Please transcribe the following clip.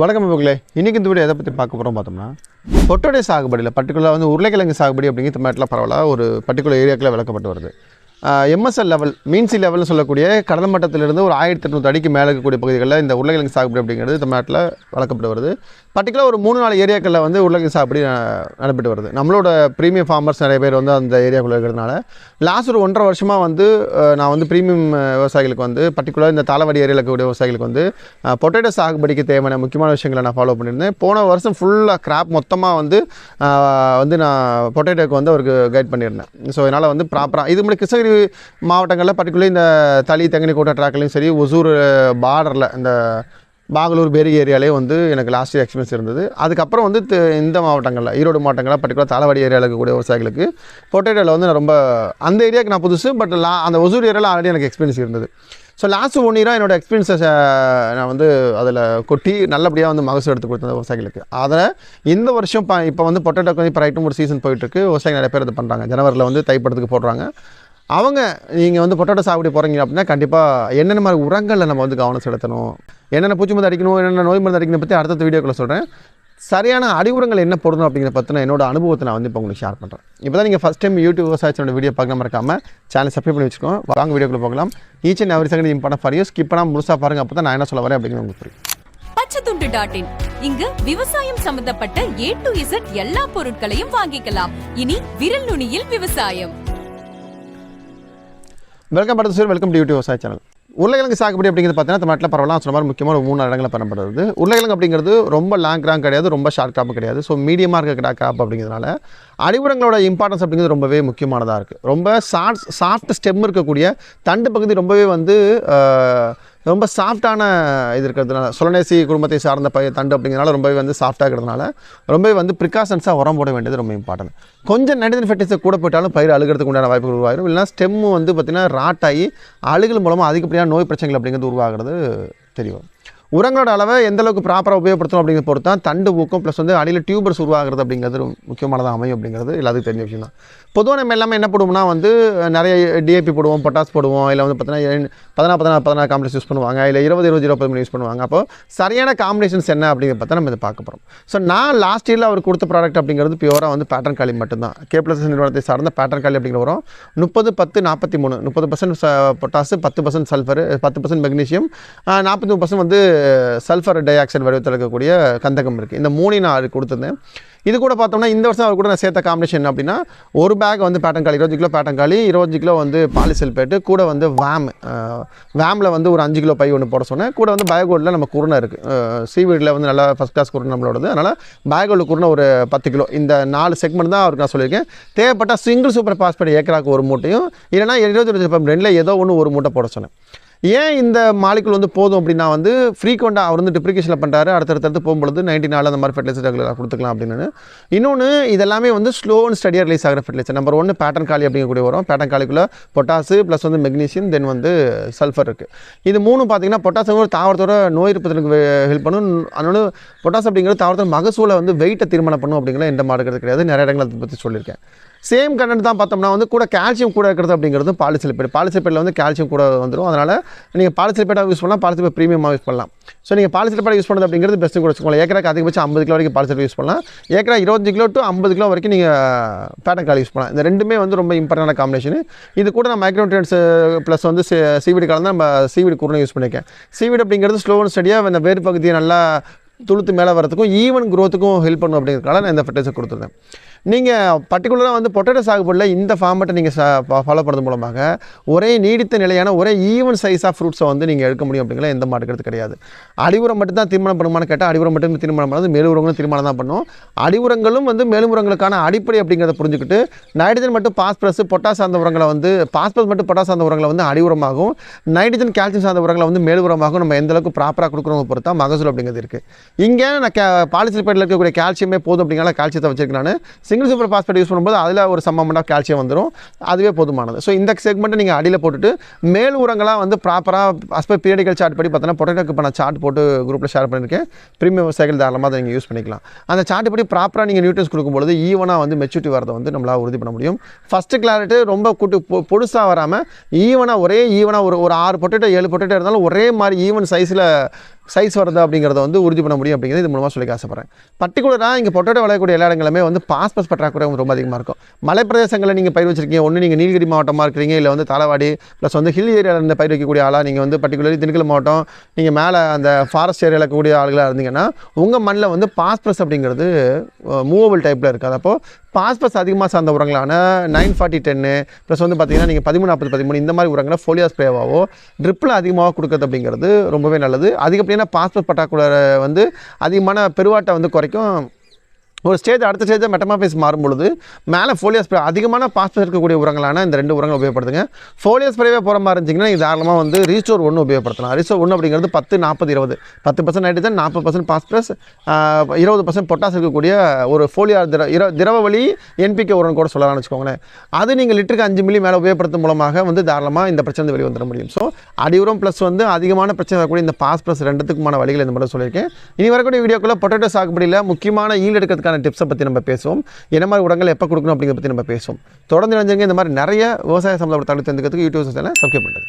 வணக்கம் மக்களே இன்றைக்கி இந்த வீடியோ எதை பற்றி பார்க்க போகிறோம் பார்த்தோம்னா பொட்டோடைய சாகுபடியில் பர்டிகுலராக வந்து உருளைக்கிழங்கு சாகுபடி அப்படிங்கிற தமிழ்நாட்டில் பரவாயில்ல ஒரு பர்டிகுலர் ஏரியாக்கில் விளக்கப்பட்டு வருது. எம்எஸ்எல் லெவல் மீன்சி லெவல்னு சொல்லக்கூடிய கடல் மட்டத்திலிருந்து ஒரு ஆயிரத்தி எட்நூறு அடிக்கு மேலே இருக்கக்கூடிய பகுதிகளில் இந்த உருளைக்கிழங்கு சாகுபடி அப்படிங்கிறது தமிழ்நாட்டில் வளர்க்கப்பட்டு வருது. பர்டிகுலர் ஒரு மூணு நாலு ஏரியாக்களில் வந்து உருளைக்கிழங்கு சாகுபடி நடைபெற்று வருது. நம்மளோட ப்ரீமியம் ஃபார்மர்ஸ் நிறைய பேர் வந்து அந்த ஏரியாக்குள்ளே இருக்கிறதுனால லாஸ்ட் ஒரு ஒன்றரை வருஷமாக வந்து நான் வந்து ப்ரீமியம் விவசாயிகளுக்கு வந்து பர்டிகுலர் இந்த தாளவாடி ஏரியாவில் இருக்கக்கூடிய விவசாயிகளுக்கு வந்து பொட்டேட்டோ சாகுபடிக்கு தேவையான முக்கியமான விஷயங்களை நான் ஃபாலோ பண்ணியிருந்தேன். போன வருஷம் ஃபுல்லாக கிராப் மொத்தமாக வந்து வந்து நான் பொட்டேட்டோக்கு வந்து அவருக்கு கைட் பண்ணியிருந்தேன். ஸோ அதனால் வந்து ப்ராப்பராக இது முன்னாடி கிருஷ்ணகிரி மாவட்டங்களில் பர்டிகுலர் இந்த தளி தங்கனி கோட்டை ட்ராக்லையும் சரி ஒசூர் பார்டரில் இந்த பாகலூர் பேரி ஏரியாலே வந்து எனக்கு லாஸ்ட் இயர் எக்ஸ்பீரியன்ஸ் இருந்தது. அதுக்கப்புறம் வந்து இந்த மாவட்டங்களில் ஈரோடு மாவட்டங்களில் பர்டிகுலர் தாளவாடி ஏரியாவில் இருக்கக்கூடிய விவசாயிகளுக்கு பொட்டேட்டோவில் வந்து நான் ரொம்ப அந்த ஏரியாவுக்கு நான் புதுசு பட் லா அந்த ஒசூர் ஏரியாவில் ஆல்ரெடி எனக்கு எக்ஸ்பீரியன்ஸ் இருந்தது. ஸோ லாஸ்ட் ஒன் இயராக என்னோட எக்ஸ்பீரியன்ஸை நான் வந்து அதில் கொட்டி நல்லபடியாக வந்து மகசூல் எடுத்து கொடுத்தேன் விவசாயிகளுக்கு அதில் இந்த வருஷம் இப்போ வந்து பொட்டேட்டோக்கு வந்து இப்போ ரைட்டும் ஒரு சீசன் போயிட்டுருக்கு விவசாயிகள் நிறைய பேர் இது பண்ணுறாங்க ஜனவரியில் வந்து தைப்படத்துக்கு போடுறாங்க. அவங்க நீங்கள் வந்து பொட்டாட்டோ சாகுபடி போகிறீங்க அப்படின்னா கண்டிப்பாக என்னென்ன மாதிரி உரங்களில் நம்ம வந்து கவனம் செலுத்தணும்? என்னென்ன பூச்சி மருந்து அடிக்கணும்? என்னென்ன நோய் மருந்து அடிக்கணும் பற்றி அடுத்த வீடியோக்குள்ள சொல்கிறேன் சரியான அடிவுரங்கள் என்ன போடணும் அப்படிங்கிற பற்றின என்னோட அனுபவத்தை நான் வந்து இப்போ உங்களுக்கு ஷேர் பண்ணுறேன் இப்போ தான் நீங்கள் ஃபஸ்ட் டைம் யூடியூப் விவசாயத்தோட வீடியோ பார்க்க மறக்காம சேனல் சப்ஸ்கிரைப் பண்ணி வச்சுக்கோங்க. வாங்க வீடியோக்குள்ள போகலாம். Each and every second important for you skip பண்ணாமல் முழுசாக பாருங்க அப்போ தான் நான் என்ன சொல்ல வரேன் அப்படின்னு உங்களுக்கு புரியும். பச்சைத்துண்டு டாட் இன் இங்கு விவசாயம் சம்பந்தப்பட்ட ஏ டு இசட் எல்லா பொருட்களையும் வாங்கிக்கலாம். இனி விரல் நுனியில் விவசாயம். Welcome but sir welcome to YouTube விவசாய சேனல். உருளைக்கிழங்கு சாகுபடி அப்படிங்கிறது பார்த்தீங்கன்னா தமிழ்நாட்டில் பரவலாம். சொன்ன மாதிரி முக்கியமான ஒரு மூணு இடங்களில் பண்ணப்படுறது. உருளைக்கிழங்கு அப்படிங்கிறது ரொம்ப லாங் கிராம் கிடையாது ரொம்ப ஷார்ட் கிராப் கிடையாது. ஸோ மீடியமாக இருக்க கிராப் அப்படிங்கிறதுனால அடிவுரங்களோட இம்பார்ட்டன்ஸ் அப்படிங்கிறது ரொம்பவே முக்கியமானதாக இருக்குது ரொம்ப சாஃப்ட் சாஃப்ட் ஸ்டெம் இருக்கக்கூடிய தண்டு பகுதி ரொம்பவே வந்து ரொம்ப சாஃப்டான இது இருக்கிறதுனால சுலநேசி குடும்பத்தை சார்ந்த பய தண்டு அப்படிங்கிறதுனால ரொம்பவே வந்து சாஃப்டாக இருக்கிறதுனால ரொம்பவே வந்து ப்ரிகாஷன்ஸாக உரம் போட வேண்டியது ரொம்ப இம்பார்ட்டன்ட் கொஞ்சம் நைட்ரஜன் ஃபெர்டிலைசர் கூட போயிட்டாலும் பயிர் அழுகிறதுக்கு உண்டான வாய்ப்புகள் உருவாயிரும் இல்லைனா ஸ்டெம்மு வந்து பார்த்திங்கன்னா ராட்டாகி அழுகல் மூலமாக அதிகப்படியான நோய் பிரச்சனைகள் அப்படிங்கிறது உருவாகிறது தெரியும் உரங்களோட அளவை எந்த அளவுக்கு ப்ராப்பராக உபயோகப்படுத்தணும் அப்படிங்கிறத பொறுத்து தான் தண்டு ஊக்கம் ப்ளஸ் வந்து அடியில் டியூபர்ஸ் உருவாகிறது அப்படிங்கிறது முக்கியமானதாக அமையும் அப்படிங்கிறது எல்லாத்துக்கும் தெரிஞ்ச விஷயம் தான் பொதுவாக நம்ம எல்லாமே என்ன போடுவோம்னா வந்து நிறைய டிஏபி போடுவோம் பொட்டாஸ் போடுவோம் இல்லை வந்து பார்த்தீங்கன்னா பதினாறு பதினாறு பதினாறு காம்பினேஷன் யூஸ் பண்ணுவாங்க இல்லை இருபது இருபது இருபது மணி யூஸ் பண்ணுவாங்க. அப்போ சரியான காம்பினேஷன்ஸ் என்ன அப்படிங்கிறத பார்த்தா நம்ம இதை பார்க்க போகிறோம் ஸோ நான் லாஸ்ட் இயரில் அவர் கொடுத்த ப்ராடக்ட் அப்படிங்கிறது பியூராக வந்து பேட்டர்ன் காலி மட்டும்தான். கே ப்ளஸ் நிறுவனத்தை சார்ந்த பேட்டர்ன் காலி அப்படிங்கிற வரும் முப்பது பத்து நாற்பத்தி மூணு. முப்பது பர்சன்ட் பொட்டாசு பத்து பர்சன்ட் சல்ஃபர் பத்து பர்சன்ட் மெக்னீஷியம் நாற்பத்தி மூணு பர்சன்ட் வந்து சல்ஃபர் டை ஆக்சைடு வடிவத்தில் இருக்கக்கூடிய கந்தகம் இருக்குது இந்த மூணையும் நான் அது கொடுத்துருந்தேன். இது கூட பார்த்தோம்னா இந்த வருஷம் அவர் கூட நான் சேர்த்த காம்பினேஷன் என்ன அப்படின்னா ஒரு பேக் வந்து பேட்டன் காலி இருபது கிலோ பேட்டன் காலி இருபது கிலோ வந்து பாலிசல்பேட்டு கூட வந்து வேம் வேமில் வந்து ஒரு அஞ்சு கிலோ பை ஒன்று போட சொன்னேன். கூட வந்து பயோகோல்டில் நம்ம குருணை இருக்குது சீவீடில் வந்து நல்லா ஃபஸ்ட் கிளாஸ் குருணை நம்மளோடது. அதனால் பயோகோல்டு குருணை ஒரு பத்து கிலோ. இந்த நாலு செக்மெண்ட் தான் அவருக்கு நான் சொல்லியிருக்கேன். தேவைப்பட்ட சிங்கிள் சூப்பர் பாஸ்பேட் ஏக்கராக்கு ஒரு மூட்டையும் இல்லைனா இருபது இருபது ரெண்டில் ஏதோ ஒன்று ஒரு மூட்டை போட சொன்னேன். ஏன் இந்த மாலிகுல் வந்து போதும் அப்படின்னா வந்து ஃப்ரீக்வெண்ட்டாக அவர் வந்து டிப்ரிகேஷனில் பண்ணுறாரு அடுத்தடுத்து போகும்பொழுது நைன்டி நாள் அந்த மாதிரி ஃபெர்டிலைசர் ரெகுலராக கொடுத்துக்கலாம் அப்படின்னு. இன்னொன்று இதெல்லாமே வந்து ஸ்லோ அண்ட் ஸ்டடியாக ரிலீஸ் ஆகிற ஃபெர்டிலைசர் நம்பர் ஒன்று பேட்டன் காலி அப்படிங்கக்கூடிய வரும் பேட்டன் காலிக்குள்ளே பொட்டாசு ப்ளஸ் வந்து மெக்னீஷியம் தென் வந்து சல்ஃபர் இருக்குது இது மூணு பார்த்திங்கன்னா பொட்டாசு ஒரு தாவரத்தோட நோய் இருப்பதற்கு ஹெல்ப் பண்ணும். அதனால பொட்டாஸ் அப்படிங்கிறது தாவரத்தோட மகசூலை வந்து வெயிட்டை தீர்மானம் பண்ணும் அப்படிங்கிற எந்த மாடுகிறது கிடையாது. நிறைய இடங்கள் அதை பற்றி சொல்லியிருக்கேன். சேம் கண்டென்ட் தான் பார்த்தோம்னா வந்து கூட கால்சியம் கூட இருக்கிறது அப்படிங்கிறது பாலிசிலிபேட் பாலிசிலிபேட்டில் வந்து கால்சியம் கூட வந்துடும் அதனால் நீங்கள் பாலிசிலிபேட்டாக யூஸ் பண்ணலாம் பாலிசிலிபேட் ப்ரீமியமாக யூஸ் பண்ணலாம். ஸோ நீங்கள் பாலிசிலிபேட் யூஸ் பண்ணுறது அப்படிங்கிறது பெஸ்ட்டு கூட வச்சுக்கோங்களேன். ஏக்கராக்கு அதிகபட்சம் ஐம்பது கிலோ வரைக்கும் பாலிசிலிபேட் யூஸ் பண்ணலாம். ஏக்கரா இருபது கிலோ டு ஐம்பது கிலோ வரைக்கும் நீங்கள் பேட்டர் கால் யூஸ் பண்ணலாம். இந்த ரெண்டுமே வந்து ரொம்ப இம்பார்ட்டன்டான காம்பினேஷன் இது கூட நான் மைக்ரோட்ரியன்ஸ் ப்ளஸ் வந்து சீவீடு கலந்து நம்ம சீவீடு கூட யூஸ் பண்ணியிருக்கேன் சீவீடு அப்படிங்கிறது ஸ்லோ அண்ட் ஸ்டடியாக இந்த வேறு பகுதியை நல்லா துளுத்து மேலே வரதுக்கும் ஈவன் க்ரோத்துக்கும் ஹெல்ப் பண்ணும் அப்படிங்கிறதுனால நான் இந்த ஃபர்டிலைசர் கொடுத்துருந்தேன். நீங்கள் பர்டிகுலராக வந்து பொட்டேட்டோ சாகுபடியில் இந்த ஃபார்மெட்டை நீங்கள் ஃபாலோ பண்ணுறது மூலமாக ஒரே நீடித்த நிலையான ஒரே ஈவன் சைஸ் ஆஃப் ஃப்ரூட்ஸை வந்து நீங்கள் எடுக்க முடியும் அப்படிங்கிற எந்த மாட்டுக்கிறது கிடையாது. அடிவுரம் மட்டும் தான் தீர்மானம் பண்ணுமான்னு கேட்டால் அடிவுரம் மட்டும் தீர்மானம் பண்ணாது மேலுரங்களும் தீர்மானம் தான் பண்ணும். அடிவுரங்களும் வந்து மேலுரங்களுக்கான அடிப்படை அப்படிங்கிறத புரிஞ்சுக்கிட்டு நைட்ரஜன் மட்டும் பாஸ்பரஸ் பொட்டாஸ் சார்ந்த உரங்களை வந்து பாஸ்பரஸ் மட்டும் பொட்டாஸ் சார்ந்த உரங்களை வந்து அடிவுரமாகவும் நைட்ரஜன் கால்சியம் சார்ந்த உரங்களை வந்து மேலுரமாகவும் நம்ம எந்தளவுக்கு ப்ராப்பராக கொடுக்குறவங்க பொறுத்தா மகசூல் அப்படிங்கிறது இருக்குது இங்கே நான் கே பாலிசிலிபேட்டில் இருக்கக்கூடிய கால்சியமே போதும் அப்படிங்கிற கால்சியத்தை வச்சிருக்கேன் நான். சிங்கிள் சூப்பர் பாஸ்பேட் யூஸ் பண்ணும்போது அதில் ஒரு சம் அமௌண்ட் ஆஃப் கால்சியம் வந்துடும் அதுவே போதுமானது. ஸோ இந்த செக்மெண்ட்டை நீங்கள் அடியில் போட்டுட்டு மேல் உரங்களாக வந்து ப்ராப்பராக அஸ்பெக்ட் பீரியடிக்கல் சார்ட் படி பார்த்தோன்னா பொட்டேட்டோக்கு இப்போ நான் சார்ட் போட்டு குரூப்பில் ஷேர் பண்ணியிருக்கேன். ப்ரீமியம் சைக்கிள் தாராளமாக அதை நீங்கள் யூஸ் பண்ணிக்கலாம். அந்த சார்ட் படி ப்ராப்பராக நீங்கள் நியூட்ரன்ஸ் கொடுக்கும்பொழுது e ஈவனாக வந்து மெச்சூரிட்டி வரதை வந்து நம்மளால் உறுதி பண்ண முடியும். ஃபஸ்ட்டு கிளாரிட்டி ரொம்ப கூட்டு பொ- பொடுசா வராமல் ஈவனாக e ஒரே e ஈவனாக ஒரு ஒரு ஆறு பொட்டேட்டோ ஏழு பொட்டேட்டோ இருந்தாலும் ஒரே மாதிரி ஈவன் சைஸில் சைஸ் வருது அப்படிங்கிறத வந்து உறுதி பண்ண முடியும் அப்படிங்கிறது இது மூலமாக சொல்லி ஆசைப்பட்றேன். பர்டிகுலராக இங்கே பொட்டேட்டோ விளையக்கூடிய எல்லா இடங்களுமே வந்து பாஸ்பஸ் பற்றாக்குறை ரொம்ப அதிகமாக இருக்கும். மலை பிரதேசங்களில் நீங்கள் பயிர் வச்சிருக்கீங்க. ஒன்று நீங்கள் நீலகிரி மாவட்டமாக இருக்கிறீங்க. இல்லை வந்து தாளவாடி ப்ளஸ் வந்து ஹில் ஏரியாவில் இருந்து பயிர் வைக்கக்கூடிய ஆளாக நீங்கள் வந்து பர்டிகுலர்லி திண்டுக்கல் மாவட்டம் நீங்கள் மேலே அந்த ஃபாரஸ்ட் ஏரியாவில் இருக்கக்கூடிய ஆளுகளாக இருந்தீங்கன்னா உங்கள் மண்ணில் வந்து பாஸ்பரஸ் அப்படிங்கிறது மூவபிள் டைப்பில் இருக்காது. அப்போது பாஸ்பஸ் அதிகமாக சார்ந்த உரங்களான நைன் ஃபார்ட்டி டென்னு ப்ளஸ் வந்து பார்த்தீங்கன்னா நீங்கள் பதிமூணு நாற்பது பதிமூணு இந்த மாதிரி உரங்களை ஃபோலியா ஸ்ப்ரேவாவோ ட்ரிப்பில் அதிகமாக கொடுக்குறது அப்படிங்கிறது ரொம்பவே நல்லது. அதிகப்படியான பாஸ்பஸ் பற்றாக்குறை வந்து அதிகமான பெருவாட்டை வந்து குறைக்கும். ஒரு ஸ்டேஜ் அடுத்த ஸ்டேஜ் மெட்டமாஃபேஸ் மாறும்பொழுது மேலே ஃபோலியோ ஸ்ப்ரே அதிகமான பாஸ்பஸ் இருக்கக்கூடிய உரங்களான இந்த ரெண்டு உரங்கள் உபயோகப்படுத்துங்க. ஃபோலியோ ஸ்ப்ரேவே போகிற மாதிரி இருந்துச்சிங்கன்னா நீங்கள் தாராளமாக வந்து ரீஸ்டோர் ஒன்று உபயோகப்படுத்தலாம். ரீஸ்டோர் ஒன்று அப்படிங்கிறது பத்து நாற்பது இருபது. பத்து பர்சன்ட் நைட்ரஜன் நாற்பது பர்சன்ட் பாஸ்பரஸ் இருபது பர்சன்ட் பொட்டாஸ் இருக்கக்கூடிய ஒரு ஃபோலியோ திர இர திரவ வழி என்பிகே உரம் கூட சொல்லலாம்னு வச்சுக்கோங்களேன். அது நீங்கள் லிட்டருக்கு அஞ்சு மில்லி மேலே உபயோகப்படுத்தும் மூலமாக வந்து தாராளமாக இந்த பிரச்சனை வெளியே வந்துட முடியும். ஸோ அடி உரம் ப்ளஸ் வந்து அதிகமான பிரச்சனை வரக்கூடிய இந்த பாஸ்பரஸ் ரெண்டுத்துக்குமான வழிகள் இந்த மட்டும் சொல்லியிருக்கேன். இனி வரக்கூடிய வீடியோக்குள்ளே பொட்டேட்டோ சாகுபடியில் முக்கியமான ஈல் எடுக்கிறதுக்கான அதுக்கான டிப்ஸை பற்றி நம்ம பேசுவோம். என்ன மாதிரி உடங்கள் எப்போ கொடுக்கணும் அப்படிங்கிறத பற்றி நம்ம பேசுவோம். தொடர்ந்து நினைஞ்சுங்க இந்த மாதிரி நிறைய விவசாய சம்மந்தப்பட்ட தடுத்து தெரிஞ்சுக்கிறதுக்கு யூடியூப் சேனலை சப்ஸ்கிரைப் பண்ணுறது